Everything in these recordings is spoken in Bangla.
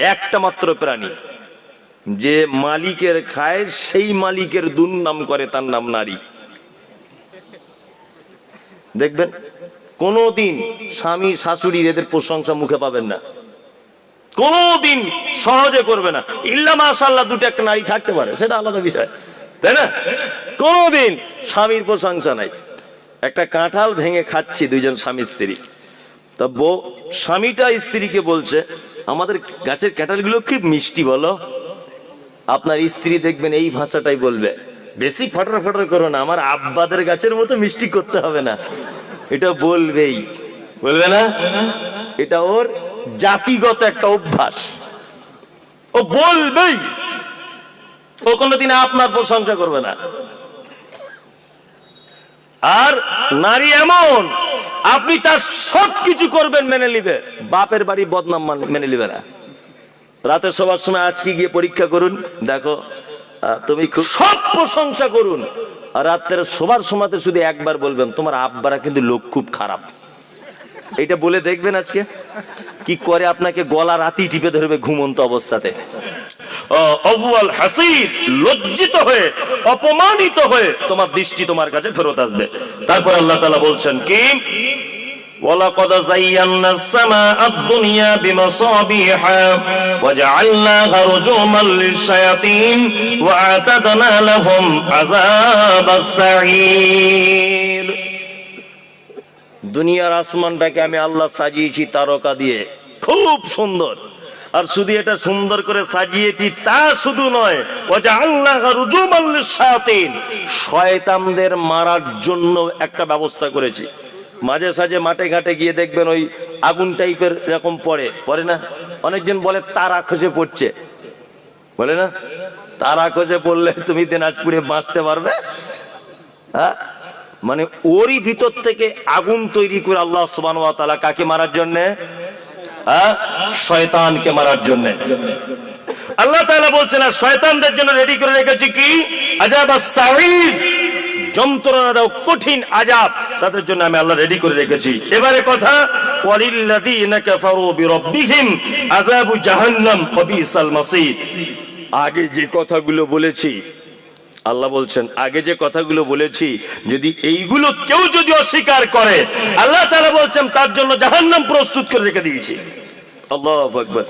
একটা মাত্র প্রাণী। যে মালিকের খায়, সেই মালিকের দুর্নাম করে তার নাম নারী। দেখবেন, কোনোদিন স্বামী শাশুড়ি এদের প্রশংসা মুখে পাবেন না। কোনোদিন সহজে করবে না। ইল্লা মাশাল্লাহ দুটো একটা নারী থাকতে পারে, সেটা আলাদা বিষয়। তাই না? কোনোদিন স্বামীর প্রশংসা নাই। একটা কাঁঠাল ভেঙে খাচ্ছি দুইজন স্বামী স্ত্রী। তা বউ, স্বামীটা স্ত্রীকে বলছে আমাদের গাছের কাঁঠালগুলো কি মিষ্টি বলো? আপনার স্ত্রী দেখবেন এই ভাষাটাই বলবে। বেশি ফটার ফটার করো না, আমার আব্বাদের গাছের মতো মিষ্টি করতে হবে না। এটা বলবেই। বলবে না? এটা ওর জাতিগত একটা অভ্যাস। ও বলবেই। ও কোনোদিন আপনার প্রশংসা করবে না। আর নারী এমন আপনি তার সব কিছু করবেন মেনে নিবে। বাপের বাড়ি বদনাম মান- মেনে নিবে না। রাতে সবার সময় আজকে গিয়ে পরীক্ষা করুন দেখো তুমি খুব সব প্রশংসা করুন। আর রাত্রের সবার সময়তে শুধু একবার বলবেন তোমার আব্বারা কিন্তু লোক খুব খারাপ। এটা বলে দেখবেন আজকে কি করে আপনাকে গলা রাতি টিপে ধরবে ঘুমন্ত অবস্থাতে। অবুয়াল হাসির লজ্জিত হয়ে অপমানিত হয়ে তোমার দৃষ্টি তোমার কাছে ফেরত আসবে তারপর আল্লাহ তাআলা বলছেন কি ولقد زينا السماء الدنيا بمصابيح وجعلناها رجوما للشياطين واعتدنا لهم عذاب السعير দুনিয়ার আসমানটাকে আমি আল্লাহ সাজিয়েছি তারকা দিয়ে খুব সুন্দর আর শুধু এটা সুন্দর করে সাজিয়ে সাজিয়েছি তা শুধু নয় ও যে আল্লাহ রুজুমাল্লিসাতিন শয়তানদের মারার জন্য একটা ব্যবস্থা করেছি। মাঝে সাঝে মাঠে ঘাটে গিয়ে দেখবেন ওই আগুন টাইপের এরকম পড়ে। পড়ে না? অনেকজন বলে, তারা খসে পড়ছে। বলে না? তারা খসে পড়লে তুমি দিনাজপুরে বাঁচতে পারবে। হ্যাঁ? মানে ওরই ভিতর থেকে আগুন তৈরি করে আল্লাহ সুবান কাকে মারার জন্য? হ্যাঁ? শয়তানকে মারার জন্য। আল্লাহ তাআলা বলছেন, আর শয়তানদের জন্য রেডি করে রেখেছি কি? আজাব যন্ত্রণা দাও, কঠিন আজাব তাদের জন্য আমি আল্লাহ রেডি করে রেখেছি। এবারে কথা, ওয়ালিল্লাযীনা কাফারু বিরাব্বিহিম, আযাবু জাহান্নাম, ওয়া বিসাল মাসীর আগে যে কথাগুলো বলেছি আল্লাহ বলছেন, আগে যে কথাগুলো বলেছি, যদি এইগুলো কেউ যদি অস্বীকার করে, আল্লাহ তারা বলছেন, তার জন্য জাহান্নাম প্রস্তুত করে রেখে দিয়েছি। আল্লাহু আকবার।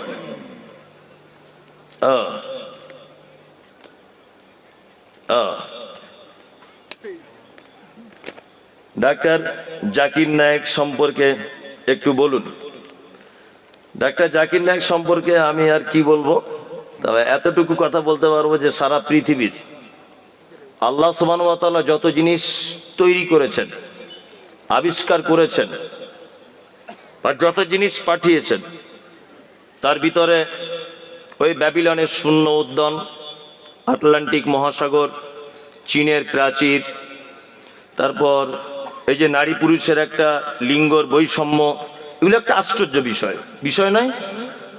ডাক্তার জাকির নায়েক সম্পর্কে একটু বলুন। ডাক্তার জাকির নায়েক সম্পর্কে আমি আর কি বলব? তবে এতটুকু কথা বলতে পারব যে সারা পৃথিবীর আল্লাহ সুবান যত জিনিস তৈরি করেছেন, আবিষ্কার করেছেন বা যত জিনিস পাঠিয়েছেন, তার ভিতরে ওই ব্যাবিলনের শূন্য উদ্যান, আটলান্টিক মহাসাগর, চীনের প্রাচীর, তারপর এই যে নারী পুরুষের একটা লিঙ্গর বৈষম্য, এগুলো একটা আশ্চর্য বিষয়। বিষয় নয়?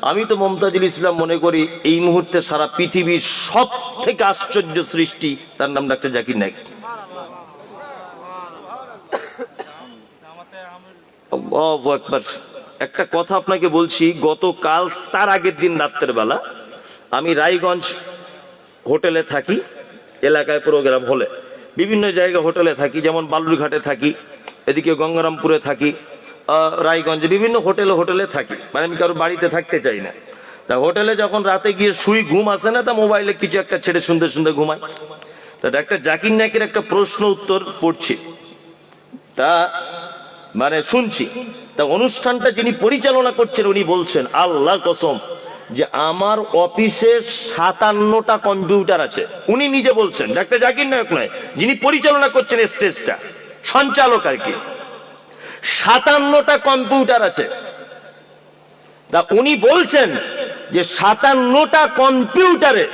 আমি তো মমতাজুল ইসলাম মনে করি এই মুহূর্তে সারা পৃথিবীর সব থেকে আশ্চর্য সৃষ্টি, তার নাম ডাক্তার জাকির আল্লাহু একটা কথা আপনাকে বলছি, গতকাল তার আগের দিন রাত্রের বেলা আমি রায়গঞ্জ হোটেলে থাকি, এলাকায় প্রোগ্রাম হলে। বিভিন্ন জায়গায় হোটেলে থাকি, যেমন বালুরঘাটে থাকি, এদিকে গঙ্গারামপুরে থাকি রায়গঞ্জে বিভিন্ন হোটেলে হোটেলে থাকি। মানে আমি কারও বাড়িতে থাকতে চাই না। তা হোটেলে যখন রাতে গিয়ে শুই, ঘুম আসে না, তা মোবাইলে কিছু একটা ছেড়ে শুনতে শুনতে ঘুমাই। তা ডাক্তার জাকির নায়কের একটা প্রশ্ন উত্তর পড়ছি। তা মানে শুনছি। তা অনুষ্ঠানটা যিনি পরিচালনা করছেন, উনি বলছেন, আল্লাহর কসম যে আমার অফিসে সাতান্নটা কম্পিউটার আছে। উনি নিজে বলছেন, ডাক্তার জাকির নায়ক নয়, যিনি পরিচালনা করছেন স্টেজটা, সঞ্চালক আর কি। সাতান্নটা কম্পিউটার আছে। তা উনি বলছেন যে সাতান্নটা কম্পিউটারে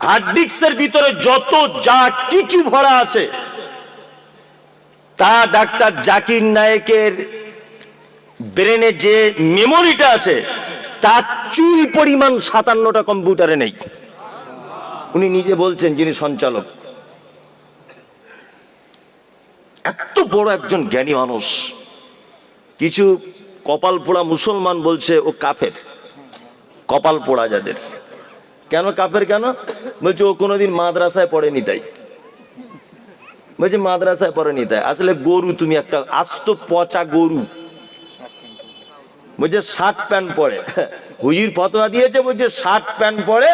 হার্ড ডিস্কের ভিতরে যত যা কিছু ভরা আছে, তা ডাক্তার জাকির নায়েকের ব্রেনে যে মেমোরিটা আছে, তার চুল পরিমাণ সাতান্নটা কম্পিউটারে নেই। উনি নিজে বলছেন যিনি সঞ্চালক। এত বড় একজন জ্ঞানী মানুষ। কিছু কপাল পোড়া মুসলমান বলছে, ও কাফের। কপাল পোড়া যাদের। কেন কাফের কেন? বলছে, ও কোনোদিন মাদ্রাসায় পড়েনি তাই। বলছে, মাদ্রাসায় পড়েনি তাই। আসলে গরু, তুমি একটা আস্ত পচা গরু। বলছে শার্ট প্যান্ট পরে। হুজুর ফতোয়া দিয়েছে, বলছে শার্ট প্যান্ট পরে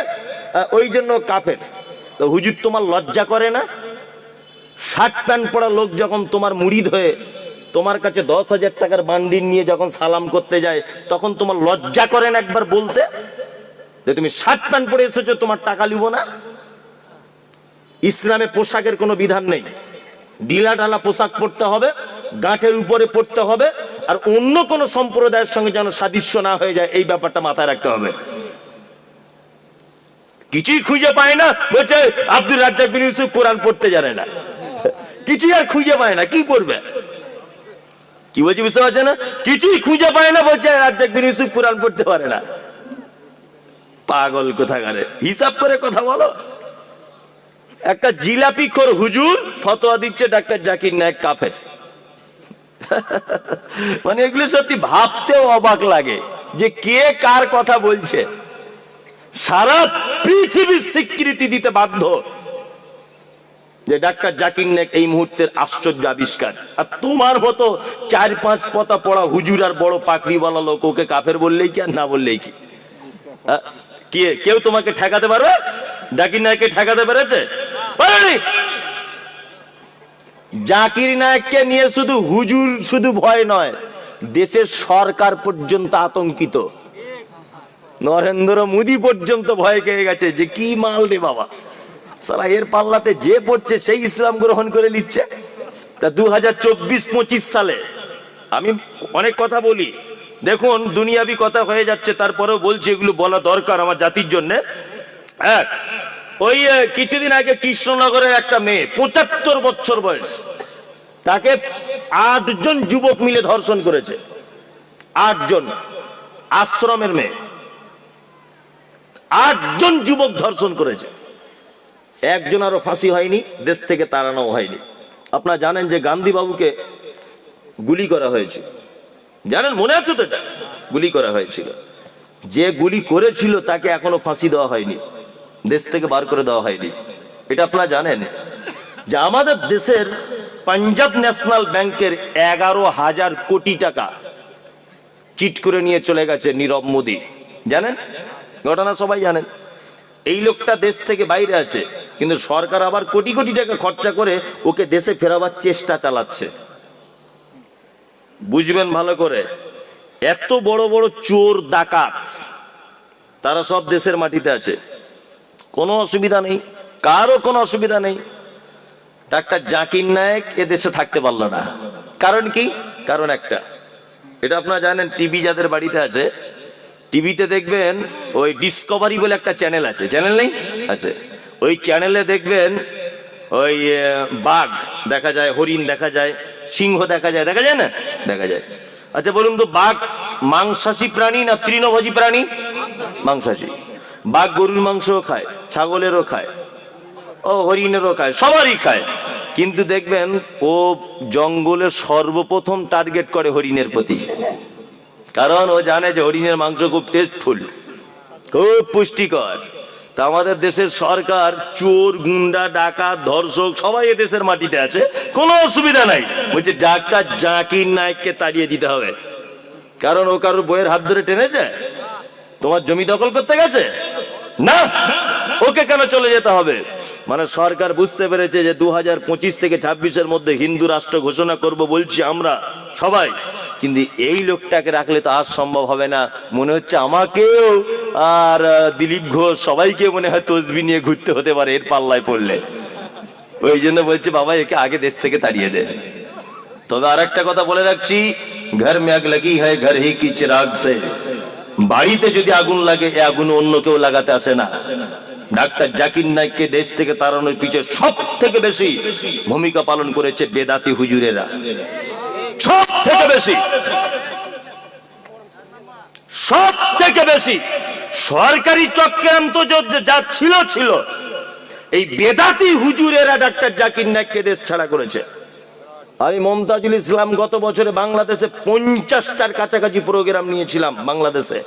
ওই জন্য কাফের। তো হুজুর তোমার লজ্জা করে না? শার্ট প্যান্ট পরা লোক যখন তোমার মুড়িদ হয়ে তোমার কাছে দশ হাজার টাকার বান্ডিল নিয়ে যখন সালাম করতে যায়, তখন তোমার লজ্জা করেন একবার বলতে? যে তুমি শার্ট প্যান্ট পরে এসেছ, তোমার টাকা লিব না? ইসলামে পোশাকের কোনো বিধান নেই। ঢিলা ঢালা পোশাক পরতে হবে, গাঁটের উপরে পড়তে হবে, আর অন্য কোন সম্প্রদায়ের সঙ্গে যেন সাদৃশ্য না হয়ে যায়, এই ব্যাপারটা মাথায় রাখতে হবে। কিছুই খুঁজে পায় না, বলছে আব্দুল রাজ্জাক বিন ইউসুফ কোরআন পড়তে জানে না। কিছুই আর খুঁজে পায় না, কি করবে? কি বলছি, বুঝতে পারছে না? কিছুই খুঁজে পায় না, বলছে রাজ্জাক বিন ইউসুফ কোরআন পড়তে পারে না। পাগল কোথাকারে? হিসাব করে কথা বলো। একটা জিলাপি খোর হুজুর ফতোয়া দিচ্ছে ডাক্তার জাকির নায়ক কাফের। মানে এগুলো সত্যি ভাবতেও অবাক লাগে যে কে কার কথা বলছে। সারা পৃথিবীর স্বীকৃতি দিতে বাধ্য। যে ডাক্তার জাকির নায়ক এই মুহূর্তের আশ্চর্য আবিষ্কার। আর তোমার মতো চার পাঁচ পতা পড়া হুজুর আর বড় পাকড়িওয়ালা লোক ওকে কাফের বললেই কি আর না বললেই কি? কে, কেউ তোমাকে ঠেকাতে পারবে? জাকির নায়ককে ঠেকাতে পেরেছে? জাকির নায়ককে নিয়ে শুধু হুজুর শুধু ভয় নয়, দেশের সরকার পর্যন্ত আতঙ্কিত। নরেন্দ্র মোদী পর্যন্ত ভয় খেয়ে গেছে যে কি মাল রে বাবা। সারা এর পাল্লাতে যে পড়ছে সেই ইসলাম গ্রহণ করে নিচ্ছে। তা দু হাজার চব্বিশ পঁচিশ সালে আমি অনেক কথা বলি। দেখুন, দুনিয়াবি কথা হয়ে যাচ্ছে, তারপরেও বলছি এগুলো বলা দরকার আমার জাতির জন্য। এক ওই কিছুদিন আগে কৃষ্ণনগরের একটা মেয়ে, পঁচাত্তর বছর বয়স, তাকে আটজন যুবক মিলে ধর্ষণ করেছে। আটজন আশ্রমের মেয়ে, আটজন যুবক ধর্ষণ করেছে। একজন আরও ফাঁসি হয়নি, দেশ থেকে তাড়ানো হয়নি। আপনারা জানেন যে গান্ধী বাবুকে গুলি করা হয়েছে। জানেন, মনে আছে তো এটা? গুলি করা হয়েছিল। যে গুলি করেছিল তাকে এখনও ফাঁসি দেওয়া হয়নি, দেশ থেকে বার করে দেওয়া হয়নি। এটা আপনারা জানেন যে আমাদের দেশের পাঞ্জাব ন্যাশনাল ব্যাংকের এগারো হাজার কোটি টাকা চিট করে নিয়ে চলে গেছে নীরব মোদী। জানেন? ঘটনা সবাই জানেন। এই লোকটা দেশ থেকে বাইরে আছে। কিন্তু সরকার আবার কোটি কোটি টাকা খরচা করে ওকে দেশে ফেরাবার চেষ্টা চালাচ্ছে। বুঝবেন ভালো করে, এত বড় বড় চোর ডাকাত তারা সব দেশের মাটিতে আছে। কোনো অসুবিধা নেই, কারও কোনো অসুবিধা নেই। ডাক্তার জাকির নায়ক এ দেশে থাকতে পারল না। কারণ কি? কারণ একটা। এটা আপনারা জানেন, টিভি যাদের বাড়িতে আছে, টিভিতে দেখবেন ওই ডিসকভারি বলে একটা চ্যানেল আছে। চ্যানেল নেই? আছে। ওই চ্যানেলে দেখবেন ওই বাঘ দেখা যায়, হরিণ দেখা যায়, সিংহ দেখা যায় দেখা যায় না? দেখা যায়। আচ্ছা বলুন তো, বাঘ মাংসাশী প্রাণী না তৃণভোজী প্রাণী? মাংসাশী। বাঘ গরুর মাংসও খায়, ছাগলেরও খায়, ও হরিণেরও খায়, সবারই খায়। কিন্তু দেখবেন, ও জঙ্গলের সর্বপ্রথম টার্গেট করে হরিণের প্রতি। কারণ ও জানে যে হরিণের মাংস খুব টেস্টফুল খুব পুষ্টিকর। তা আমাদের দেশের সরকার, চোর, গুন্ডা, ডাকাত, ধর্ষক, সবাই দেশের মাটিতে আছে। কোনো অসুবিধা নাই। বলছে, ডাক্তার জাকির নায়ককে তাড়িয়ে দিতে হবে। কারণ ও কারোর বইয়ের হাত ধরে টেনেছে? তোমার জমি দখল করতে গেছে? না! ওকে কেন চলে যেতে হবে? মানে সরকার বুঝতে পেরেছে যে দু হাজার পঁচিশ থেকে ছাব্বিশের মধ্যে হিন্দু রাষ্ট্র ঘোষণা করব বলছি আমরা সবাই। কিন্তু এই লোকটাকে রাখলে তো আর সম্ভব হবে না। মনে হচ্ছে আমাকেও আর দিলীপ ঘোষ, সবাইকে মনে হয় তসবি নিয়ে ঘুরতে হতে পারে, এর পাল্লায় পড়লে। ওই জন্য বলছে, বাবা, একে আগে দেশ থেকে তাড়িয়ে দে। তবে আর একটা কথা বলে রাখছি, ঘর মে আগ লাগি হয় ঘর হি কি চিরাগ সে। বাড়িতে যদি আগুন লাগে, এ আগুন অন্য কেউ লাগাতে আসে না। ডাক্তার জাকির নাইককে দেশ থেকে তাড়ানোর পিছনে সব থেকে বেশি ভূমিকা পালন করেছে বেদাতি হুজুরেরা। সব থেকে বেশি। সব থেকে বেশি। সরকারি চক্রান্ত যা- ছিল ছিল। এই বেদাতি হুজুরেরা ডাক্তার জাকির নাইককে দেশ ছাড়া করেছে। আমি মমতাজুল ইসলাম গত বছরে বাংলাদেশে পঞ্চাশটার কাছাকাছি প্রোগ্রাম নিয়েছিলাম বাংলাদেশে।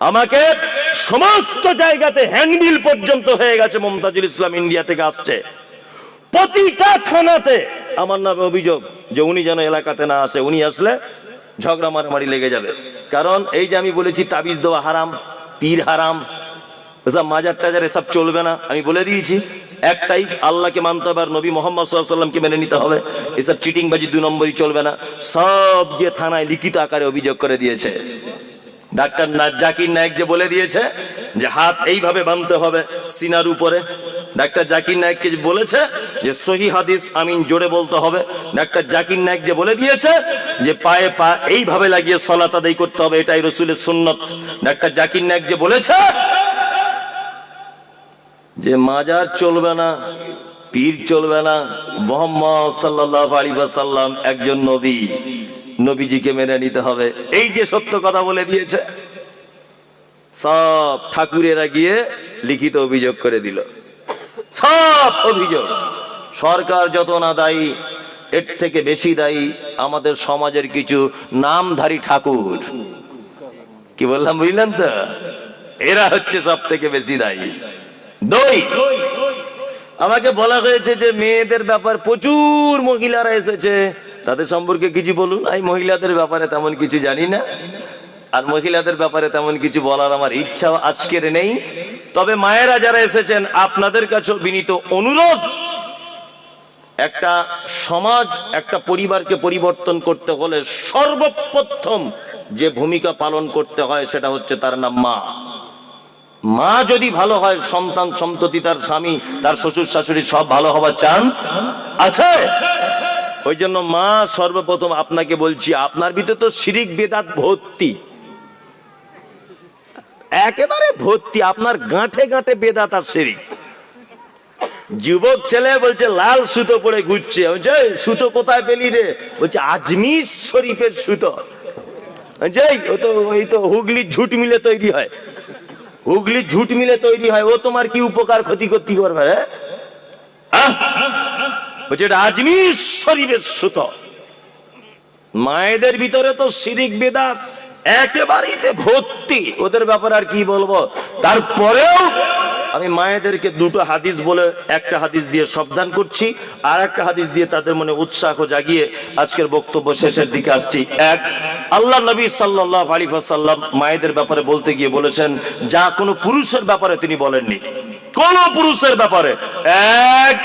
আমাকে সমস্ত জায়গাতে হ্যান্ডবিল পর্যন্ত হয়ে গেছে মমতাজুল ইসলাম ইন্ডিয়া থেকে আসছে। প্রতিটা থানাতে আমার নামে অভিযোগ যে উনি যেন এলাকাতে না আসে, উনি আসলে ঝগড়া মারামারি লেগে যাবে। কারণ এই যে আমি বলেছি তাবিজ দেওয়া হারাম, পীর হারাম, এসব মাজার টাজার এসব চলবে না। আমি বলে দিয়েছি, একটাই আল্লাহকে মানতে হবে আর নবী মোহাম্মদ সাল্লামকে মেনে নিতে হবে। এসব চিটিংবাজি দু নম্বরই চলবে না। সব গিয়ে থানায় লিখিত আকারে অভিযোগ করে দিয়েছে। ডাক্তার জাকির নায়ক যে বলে দিয়েছে যে হাত এইভাবে বাঁধতে হবে, সিনার উপরে। ডাক্তার জাকির নায়ককে বলেছে যে সহি হাদিস আমিন জোরে বলতে হবে। ডাক্তার জাকির নায়ক যে বলে দিয়েছে যে পায়ে পা এইভাবে লাগিয়ে সলাত আদায় করতে হবে, এটাই রসুলের সুন্নত। ডাক্তার জাকির নায়ক যে বলেছে যে মাজার চলবে না, পীর চলবে না, মোহাম্মদ সাল্লাহ আলী সাল্লাম একজন নবী, নবীজিকে মেনে নিতে হবে। এই যে সত্য কথা বলে দিয়েছে, সব ঠাকুরেরা গিয়ে লিখিত অভিযোগ করে দিল। সব অভিযোগ। সরকার যত না দায়ী, এর থেকে বেশি দায়ী আমাদের সমাজের কিছু নামধারী ঠাকুর। কি বললাম, বুঝলেন তো? এরা হচ্ছে সব থেকে বেশি দায়ী। দই। আমাকে বলা হয়েছে যে মেয়েদের ব্যাপার প্রচুর মহিলারা এসেছে। তাদের সম্পর্কে কিছু বলুন। আমি মহিলাদের ব্যাপারে তেমন কিছু জানি না। আর মহিলাদের ব্যাপারে তেমন কিছু বলার আমার ইচ্ছা আজকের নেই। তবে মায়েরা যারা এসেছেন, আপনাদের কাছেও বিনীত অনুরোধ, একটা সমাজ, একটা পরিবারকে পরিবর্তন করতে হলে সর্বপ্রথম যে ভূমিকা পালন করতে হয় সেটা হচ্ছে তার নাম মা। মা যদি ভালো হয়, সন্তান সন্ততি, তার স্বামী, তার শ্বশুর শাশুড়ি সব ভালো হওয়ার চান্স আছে। ওই জন্য মা সর্বপ্রথম আপনাকে বলছি, আপনার ভিতরে তো শিরিক বেদাত ভর্তি। একেবারে ভর্তি, আপনার গাঁঠে গাঁঠে বেদাত আর শিরিক যুবক ছেলে বলছে, লাল সুতো পরে ঘুরছে। সুতো কোথায় পেলি রে? বলছে, আজমির শরীফের সুতো। ওই তো হুগলির ঝুট মিলে তৈরি হয়। হুগলির ঝুট মিলে তৈরি হয়, ও তোমার কি উপকার, ক্ষতি করতে করবে রে বলছে, এটা আজমির শরীফের সুতো। মায়েদের ভিতরে তো শিরিক বেদাত। একেবারেই ভর্তি। ওদের ব্যাপারে আর কি বলব? তারপরেও আমি মায়েদেরকে দুটো হাদিস বলে একটা হাদিস দিয়ে সাবধান করছি, আর একটা হাদিস দিয়ে তাদের মনে উৎসাহ জাগিয়ে আজকের বক্তব্য শেষের দিকে আসছি। এক, আল্লাহ নবী সাল্লাহ আলী সাল্লাম মায়েদের ব্যাপারে বলতে গিয়ে বলেছেন, যা কোনো পুরুষের ব্যাপারে তিনি বলেননি, কোন পুরুষের ব্যাপারে। এক,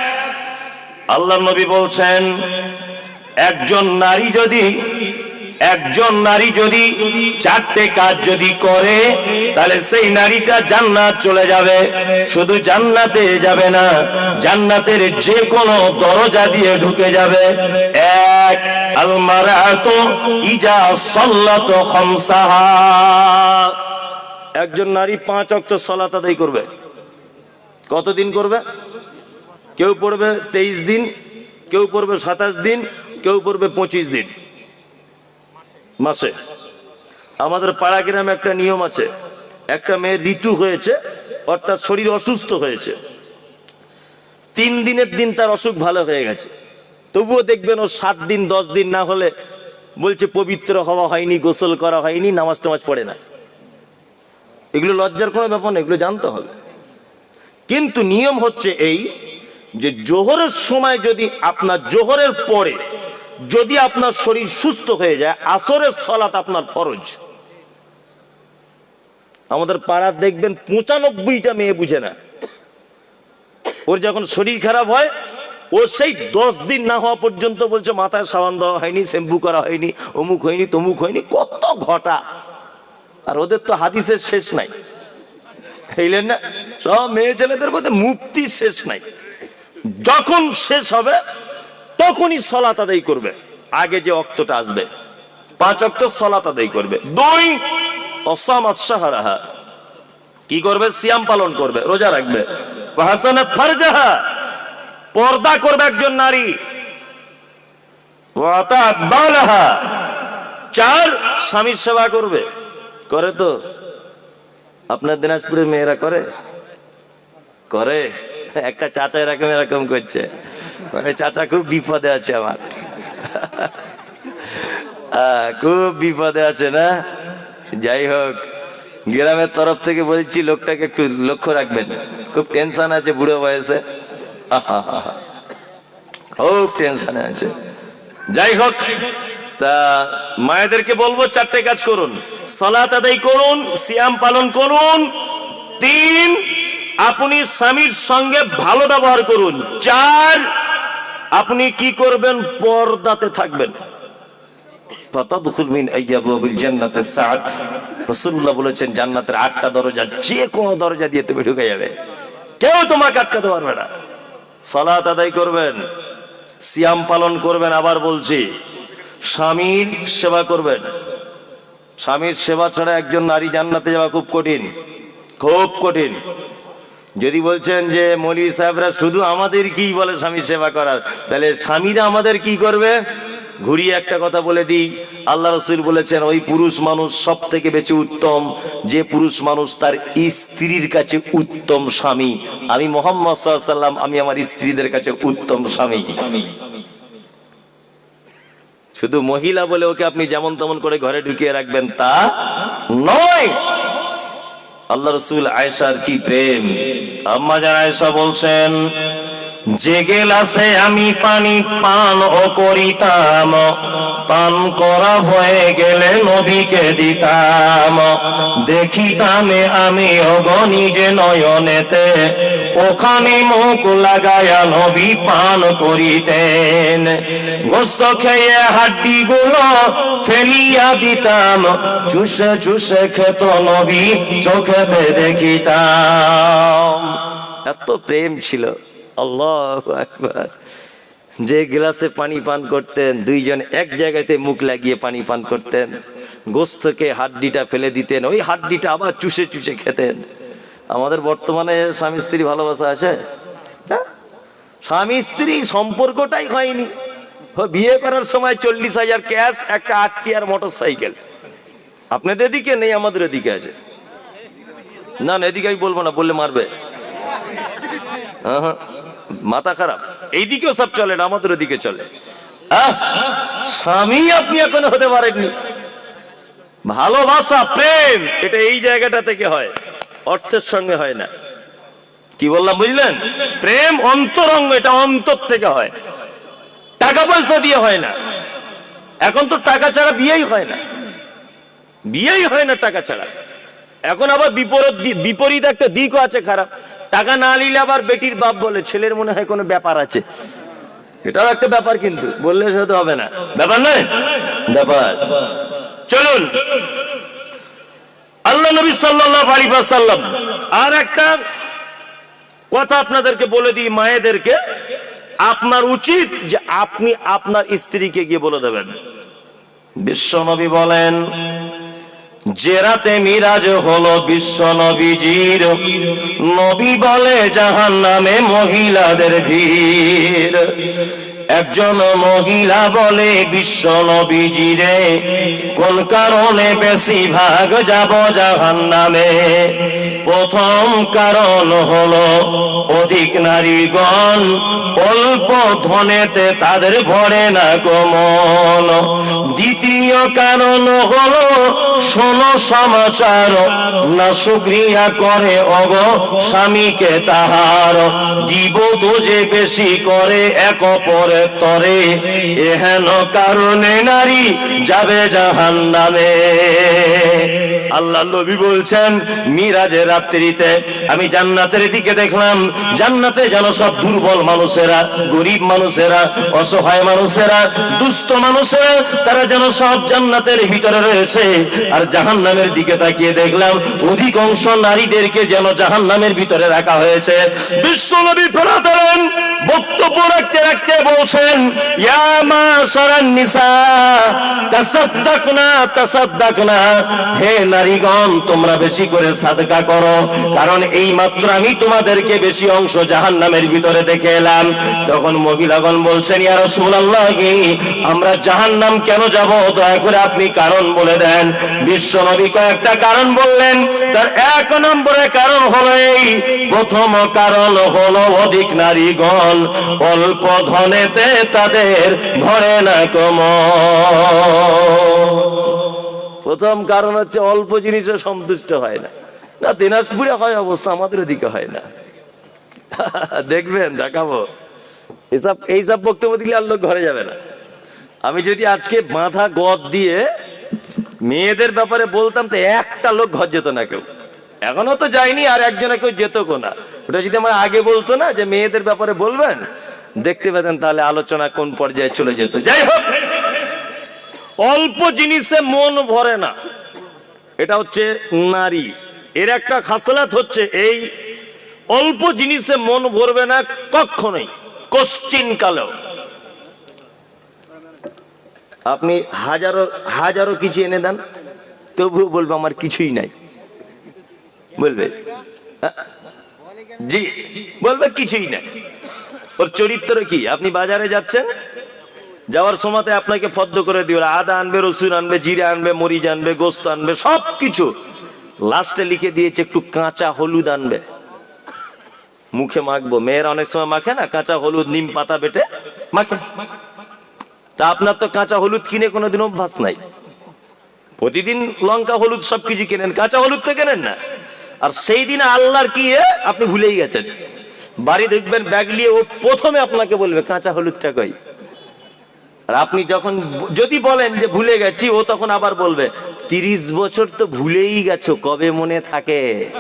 আল্লাহ নবী বলছেন, একজন নারী যদি একজন নারী যদি চারটে কাজ যদি করে, তাহলে সেই নারীটা জান্নাত চলে যাবে। শুধু জান্নাতে যাবে না, জান্নাতের যে কোনো দরজা দিয়ে ঢুকে যাবে। এক, আলমারাত ইজা সাল্লাত খামসাহা। একজন নারী পাঁচ অক্ট সলাত আদায় করবে। কতদিন করবে? কেউ পড়বে তেইশ দিন, কেউ পড়বে সাতাশ দিন, কেউ পড়বে পঁচিশ দিন। মাসে। আমাদের পাড়া গ্রামে একটা নিয়ম আছে। একটা মেয়ের ঋতু হয়েছে, অর্থাৎ শরীর অসুস্থ হয়েছে। তিন দিনের দিন তার অসুখ ভালো হয়ে গেছে। তবুও দেখবেন ও সাত দিন, দশ দিন না হলে বলছে, পবিত্র হওয়া হয়নি, গোসল করা হয়নি, নামাজ টামাজ পড়ে না। এগুলো লজ্জার কোনো ব্যাপার না, এগুলো জানতে হবে। কিন্তু নিয়ম হচ্ছে এই যে, জোহরের সময় যদি আপনার জোহরের পরে যদি আপনার শরীর সুস্থ হয়ে যায়, আসরের সলাত আপনার ফরজ। আমাদের পাড়ার দেখবেন পঁচানব্বইটা মেয়ে বুঝে না। ওর যখন শরীর খারাপ হয়, ও সেই দশ দিন না হওয়া পর্যন্ত বলছে, মাথায় সাবান দেওয়া হয়নি, শ্যাম্পু করা হয়নি, অমুক হয়নি, তমুক হয়নি, কত ঘটা। আর ওদের তো হাদিসের শেষ নাই। এইলেন না? সব মেয়ে ছেলেদের মধ্যে মুক্তি শেষ নাই। যখন শেষ হবে তখনই সলাত আদায় করবে। আগে যে অক্তটা আসবে, পাঁচ অক্ত সলাত আদায় করবে। দুই, অসামাত কি করবে? সিয়াম পালন করবে, রোজা রাখবে। পর্দা করবে একজন নারী। চার, স্বামীর সেবা করবে। করে তো? আপনার দিনাজপুরের মেয়েরা করে? করে? একটা চাচা এরকম এরকম করছে। মানে চাচা খুব বিপদে আছে আমার। খুব বিপদে আছে না? যাই হোক, গ্রামের তরফ থেকে বলছি লোকটাকে একটু লক্ষ্য রাখবেন। খুব টেনশন আছে বুড়ো বয়সে। খুব টেনশনে আছে। যাই হোক, তা মায়েদেরকে বলব চারটে কাজ করুন। সলাত আদায় করুন, সিয়াম পালন করুন। তিন, আপনি স্বামীর সঙ্গে ভালো ব্যবহার করুন। চার আপনি কি করবেন? পর্দাতে থাকবেন। জান্নাতের আটটা দরজা যে কোনো দরজা দিয়ে তুমি ঢুকে যাবে। কেউ তোমাকে আটকাতে পারবে না। সালাত আদায় করবেন পালন করবেন, আবার বলছি, স্বামীর সেবা করবেন। স্বামীর সেবা ছাড়া একজন নারী জান্নাতে যাওয়া খুব কঠিন। খুব কঠিন। যদি বলছেন যে মৌলী সাহেবরা শুধু আমাদের কি বলে স্বামী সেবা করার, তাহলে স্বামীরা আমাদের কি করবে? ঘুরিয়ে একটা কথা বলে দিই, আল্লাহ রসুল বলেছেন, ওই পুরুষ মানুষ সব থেকে বেশি উত্তম, যে পুরুষ মানুষ তার স্ত্রীর কাছে উত্তম স্বামী। আমি মোহাম্মদ সাল্লাম আমি আমার স্ত্রীদের কাছে উত্তম স্বামী। শুধু মহিলা বলে ওকে আপনি যেমন তেমন করে ঘরে ঢুকিয়ে রাখবেন তা নয়। আল্লাহ রসুল আয়েশার কি প্রেম? আম্মা জানাইসা বলছেন যে গেলাসে আমি পানি পান ও করিতাম। পান করা হয়ে গেলে নবীকে দিতাম। দেখিতাম আমি অগণিজে নয়নেতে, ওখানে মুখ লাগায়া নবী পান করিতেন। গোস্ত খেয়ে হাড্ডি গুলো ফেলিয়া দিতাম। চুষে চুষে খেত নবী চোখেতে দেখিতাম। এত প্রেম ছিল। আল্লাহ একবার যে গ্লাসে পানি পান করতেন দুইজন এক জায়গাতে মুখ লাগিয়ে পানি পান করতেন গোস্তকে হাড্ডিটা ফেলে দিতেন ওই হাড্ডিটা আবার চুষে চুষে খেতেন। আমাদের বর্তমানে স্বামী স্ত্রী ভালোবাসা আছে? হ্যাঁ? স্বামী স্ত্রী সম্পর্কটাই হয়নি। বিয়ে করার সময় চল্লিশ হাজার ক্যাশ একটা আটটি আর মোটর সাইকেল আপনাদের এদিকে নেই আমাদের এদিকে আছে। না না এদিকে আমি বলব না বললে মারবে। আহা, মাথা খারাপ। এইদিকেও সব চলে না, আমাদের ওদিকে চলে। স্বামী আপনি এখনও হতে পারেননি। ভালোবাসা, প্রেম, এটা এই জায়গাটা থেকে হয়। অর্থের সঙ্গে হয় না। কি বললাম, বুঝলেন? প্রেম অন্তরঙ্গ, এটা অন্তর থেকে হয়। টাকা পয়সা দিয়ে হয় না। এখন তো টাকা ছাড়া বিয়েই হয় না। বিয়েই হয় না টাকা ছাড়া। এখন আবার বিপরীত বিপরীত একটা দিকও আছে খারাপ। টাকা না নিলে আবার বেটির বাপ বলে, ছেলের মনে হয় কোনো ব্যাপার আছে। এটাও একটা ব্যাপার কিন্তু, বললে সেটা হবে না। ব্যাপার নয়? ব্যাপার। চলুন। আল্লাহ নবী সাল্লাল্লাহু আলাইহি ওয়াসাল্লাম, আর একটা কথা আপনাদেরকে বলে দিই মায়েদেরকে, আপনার উচিত যে আপনি আপনার স্ত্রীকে গিয়ে বলে দেবেন। বিশ্বনবী বলেন যে রাতে মিরাজ হলো বিশ্ব নবীজির নবী বলে জাহান নামে মহিলাদের ভিড়। একজন মহিলা বলে, বিশ্ব নবীজিরে কোন কারণে বেশি ভাগ যাব জাহান নামে প্রথম কারণ হলো, অধিক নারীগণ অল্প ধনেতে তাদের ভরে না গমন দ্বিতীয় কারণ হলো, শোনো সমাচার, না সুক্রিয়া করে অগ স্বামীকে তাহার। জীব তো যে বেশি করে এক তরে এহেন কারণে নারী যাবে জাহান নামে আল্লাহ নবী বলছেন, মিরাজের রাত্রিতে আমি জান্নাতের দিকে দেখলাম, জান্নাতে যেন সব দুর্বল মানুষেরা, গরিব মানুষেরা, অসহায় মানুষেরা, দুস্থ মানুষেরা, তারা যেন সব জান্নাতের ভিতরে রয়েছে। আর জাহান নামের দিকে তাকিয়ে দেখলাম, অধিকাংশ নারীদেরকে যেন জাহান নামের ভিতরে রাখা হয়েছে। বিশ্বনবী ফেরাতেন বক্তব্য রাখতে রাখতে বলছেন হে নারীগণ, তোমরা বেশি করে সাদকা করো, কারণ এই মাত্র আমি তোমাদেরকে বেশি অংশ জাহান্নামের ভিতরে দেখে এলাম। তখন মহিলাগণ বলছেন, ইয়া রাসূলুল্লাহ, আমরা জাহান্নাম কেন যাব? দয়া করে আপনি কারণ বলে দেন। বিশ্ব নবী কয়েকটা কারণ বললেন। তার এক নম্বরে কারণ হলো এই, প্রথম কারণ হলো অধিক নারীগণ অল্প ধনেতে তাদের ভরে না কম প্রথম কারণ হচ্ছে অল্প জিনিসে সন্তুষ্ট হয় না। না, দিনাজপুরে হয় অবশ্য, আমাদের দিকে হয় না। দেখবেন, দেখাবো। এসব, এইসব বক্তব্য দিলে আর লোক ঘরে যাবে না। আমি যদি আজকে মাথা গদ দিয়ে মেয়েদের ব্যাপারে বলতাম, তো একটা লোক ঘর যেত না কেউ। এখনও তো যায়নি, আর একজনে কেউ যেত না। ওটা যদি আমার আগে বলতো না যে মেয়েদের ব্যাপারে বলবেন দেখতে পেতেন তাহলে আলোচনা কোন পর্যায়ে চলে যেত। যাই হোক, অল্প জিনিসে মন ভরে না। এটা হচ্ছে নারী। এর একটা খাসলাত হচ্ছে এই অল্প জিনিসে মন ভরবে না কখনোই কোশ্চিন কালেও। আপনি হাজারো হাজারো কিছু এনে দেন, তবুও বলবে আমার কিছুই নাই। বলবে জি, বলবে কিছুই নাই। ওর চরিত্র কি? আপনি বাজারে যাচ্ছেন? যাওয়ার সময়তে আপনাকে ফদ্দ করে দিও আদা আনবে, রসুন আনবে, জিরে আনবে, মরিচ আনবে, গোস্ত আনবে সব কিছু লাস্টে লিখে দিয়েছে, একটু কাঁচা হলুদ আনবে। মুখে মাখবো। মেয়েরা অনেক সময় মাখে না? কাঁচা হলুদ, নিম পাতা বেটে মাখে। তা আপনার তো কাঁচা হলুদ কিনে কোনোদিন অভ্যাস নাই। প্রতিদিন লঙ্কা, হলুদ সবকিছু কেনেন। কাঁচা হলুদ তো কেনেন না। আর সেই দিন আল্লাহর কি আপনি ভুলেই গেছেন। বাড়ি দেখবেন, ব্যাগ নিয়ে ও প্রথমে আপনাকে বলবে, কাঁচা হলুদটা কই? আর আপনি যখন যদি বলেন যে ভুলে গেছি, ও তখন আবার বলবে, তিরিশ বছর তো ভুলেই গেছো, কবে মনে থাকে?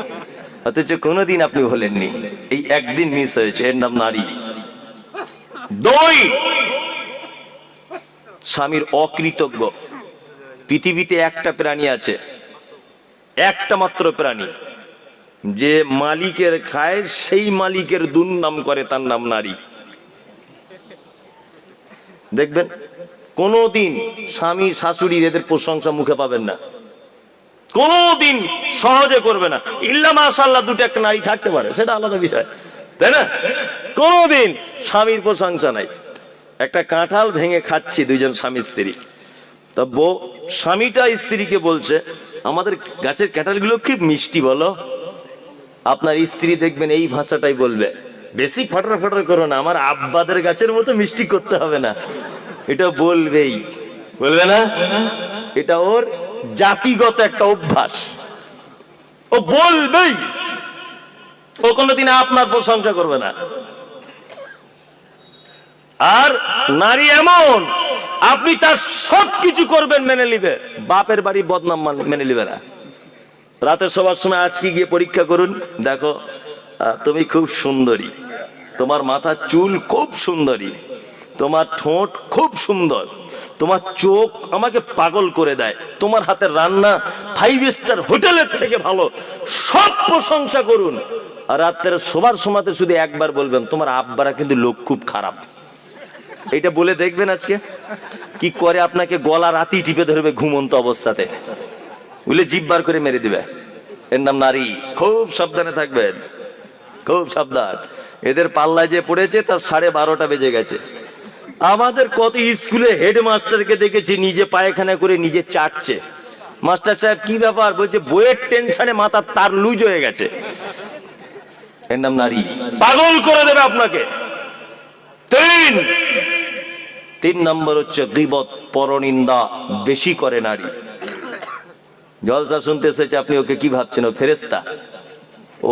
অথচ কোনোদিন আপনি ভুলেননি। এই একদিন মিস হয়েছে, এর নাম নারী। দই! স্বামীর অকৃতজ্ঞ। পৃথিবীতে একটা প্রাণী আছে, একটা মাত্র প্রাণী। যে মালিকের খায়, সেই মালিকের দুর্নাম করে তার নাম নারী। দেখবেন, কোনোদিন স্বামী শাশুড়ি এদের প্রশংসা মুখে পাবেন না। কোনোদিন সহজে করবে না। ইল্লা মাশাল্লাহ দুটো একটা নারী থাকতে পারে, সেটা আলাদা বিষয়। তাই না? কোনোদিন স্বামীর প্রশংসা নাই। একটা কাঁঠাল ভেঙে খাচ্ছি দুইজন স্বামী স্ত্রী। তা বউ, স্বামীটা স্ত্রীকে বলছে, আমাদের গাছের কাঁঠালগুলো খুব মিষ্টি বলো? আপনার স্ত্রী দেখবেন এই ভাষাটাই বলবে। বেশি ফটর ফটর করো না, আমার আব্বাদের গাছের মতো মিষ্টি করতে হবে না। এটা বলবেই। বলবে না? এটা ওর জাতিগত একটা অভ্যাস। ও বলবেই। ও কোনোদিন আপনার প্রশংসা করবে না। আর নারী এমন, আপনি তার সব কিছু করবেন মেনে নিবে। বাপের বাড়ি বদনাম মান- নিবে না। রাতে সবার সময় আজকে গিয়ে পরীক্ষা করুন। দেখো তুমি খুব সুন্দরী। তোমার মাথার চুল খুব সুন্দরী। তোমার ঠোঁট খুব সুন্দর। তোমার চোখ আমাকে পাগল করে দেয়। তোমার হাতের রান্না ফাইভ স্টার হোটেলের থেকে ভালো। সব প্রশংসা করুন। আর রাত্রে সবার সময়তে শুধু একবার বলবেন, তোমার আব্বারা কিন্তু লোক খুব খারাপ। এটা বলে দেখবেন আজকে। কি করে আপনাকে গলা রাতি টিপে ধরবে ঘুমন্ত অবস্থাতে। বুঝলে জিভ বার করে মেরে দিবে। এর নাম নারী। খুব সাবধানে থাকবেন। খুব সাবধান। এদের পাল্লায় যে পড়েছে, তার সাড়ে বারোটা বেজে গেছে। আমাদের কত স্কুলে হেডমাস্টারকে দেখেছি, নিজে পায়খানা করে নিজে চাটছে। মাস্টার সাহেব, কি ব্যাপার? বলছে, বইয়ের টেনশনে মাথার তার লুজ হয়ে গেছে। এর নাম নারী। পাগল করে দেবে আপনাকে। তিন। তিন নম্বর হচ্ছে গিবত, পরনিন্দা, বেশি করে নারী। জলসা শুনতে এসেছে, আপনি ওকে কি ভাবছেন? ও ফেরেস্তা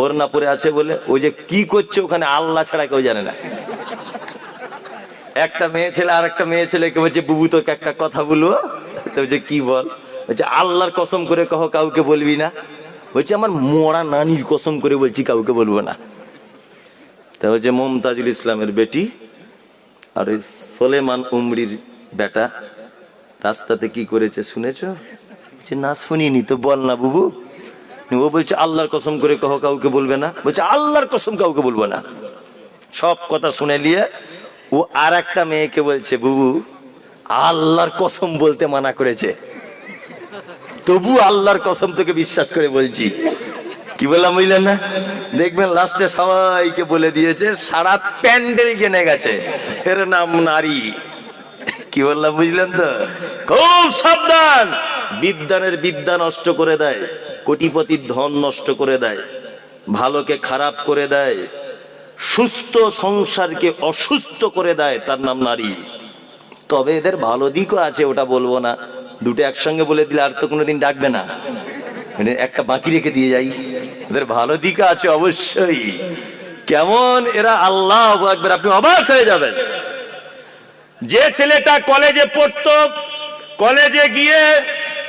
ওর না পরে আছে বলে ওই যে কি করছে ওখানে আল্লাহ ছাড়া কেউ জানে না। একটা মেয়ে ছেলে আর একটা মেয়ে ছেলেকে বলছে, বুবু, তোকে একটা কথা বলব? বলছে, কি বল? বলছে, আল্লাহর কসম করে কহ, কাউকে বলবি না। বলছে, আমার মরা নানির কসম করে বলছি, কাউকে বলব না। তা হচ্ছে মমতাজুল ইসলামের বেটি আর ওই সোলেমান উমরির বেটা, রাস্তাতে কি করেছে শুনেছো? বলছে, না, শুনিনি তো, বল না বুবু। ও বলছে, আল্লাহর কসম করে কহ, কাউকে বলবে না। বলছে, আল্লাহর কসম কাউকে বলব না। সব কথা শুনে নিয়ে ও আর একটা মেয়েকে বলছে, বুবু, আল্লাহর কসম বলতে মানা করেছে। তবু আল্লাহর কসম তোকে বিশ্বাস করে বলছি। কি বললাম বুঝলেন না? দেখবেন লাস্টে সবাইকে বলে দিয়েছে, সারা প্যান্ডেল জেনে গেছে এর নাম নারী। কি বললাম বুঝলেন তো? খুব সাবধান! বিদ্যানের বিদ্যা নষ্ট করে দেয়, কোটিপতির ধন নষ্ট করে দেয়, ভালোকে খারাপ করে দেয়, সুস্থ সংসারকে অসুস্থ করে দেয়, তার নাম নারী। তবে এদের ভালো দিকও আছে, ওটা বলব না। দুটো একসঙ্গে বলে দিলে আর তো কোনোদিন ডাকবে না। মানে একটা বাকি রেখে দিয়ে যাই। এদের ভালো দিক আছে অবশ্যই। কেমন এরা আল্লাহ একবার আপনি অবাক হয়ে যাবেন। যে ছেলেটা কলেজে পড়তো, কলেজে গিয়ে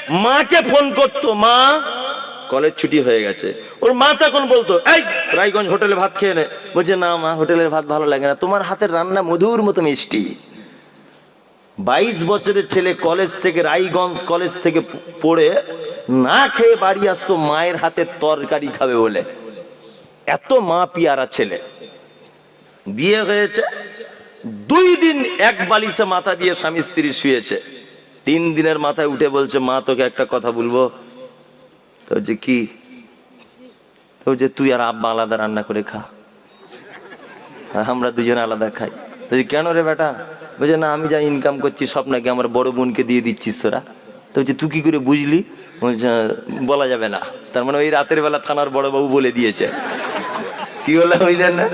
মাকে ফোন করতো, মা। কলেজ ছুটি হয়ে গেছে। ওর মা তখন বলতো, এই, রায়গঞ্জ হোটেলে ভাত খেয়ে নে। বলছে, না মা, হোটেলের ভাত ভালো লাগে না। তোমার হাতের রান্না মধুর মতো মিষ্টি। বাইশ বছরের ছেলে কলেজ থেকে, রায়গঞ্জ কলেজ থেকে পড়ে না খেয়ে বাড়ি আসতো মায়ের হাতের তরকারি খাবে বলে। এত মা পিয়ারা ছেলে। বিয়ে হয়েছে, দুই দিন এক বালিশে মাথা দিয়ে স্বামী স্ত্রী শুয়েছে। তিন দিনের মাথায় উঠে বলছে, মা, তোকে একটা কথা বলব। তো যে কি? তো যে তুই আর আব্বা আলাদা রান্না করে খা। আমরা দুজন আলাদা খাই। তো কেন রে বেটা? বলছে, না, আমি যা ইনকাম করছি সব নাকি আমার বড় বোনকে দিয়ে দিচ্ছিস তোরা। তো বলছে, তুই কি করে বুঝলি? বলা যাবে না। তার মানে ওই রাতের বেলা থানার বড় বাবু বলে দিয়েছে। কি বললাম বুঝলেন না?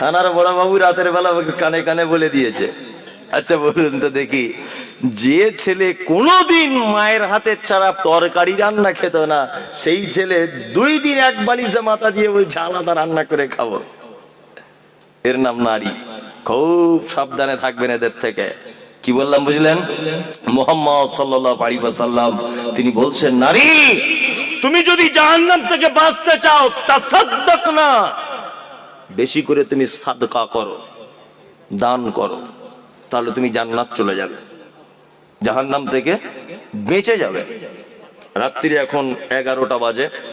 থানার বড় বাবু রাতের বেলা কানে কানে বলে দিয়েছে। আচ্ছা বলুন তো দেখি। যে ছেলে কোনোদিন মায়ের হাতের ছাড়া তরকারি রান্না খেত না, সেই ছেলে দুই দিন এক বালিশে মাথা দিয়ে বলছে আলাদা রান্না করে খাব। এর নাম নারী। খুব সাবধানে থাকবেন এদের থেকে। কি বললাম, বুঝলেন? মোহাম্মদ সাল্লাল্লাহু আলাইহি ওয়াসাল্লাম, তিনি বলছেন, নারী, তুমি যদি জাহান্নাম থেকে বাঁচতে চাও তা তাসাদ্দাক না বেশি করে তুমি সাদকা করো, দান করো। তাহলে তুমি জান্নাত চলে যাবে। জাহান্নাম থেকে বেঁচে যাবে। রাত্রি এখন এগারোটা বাজে।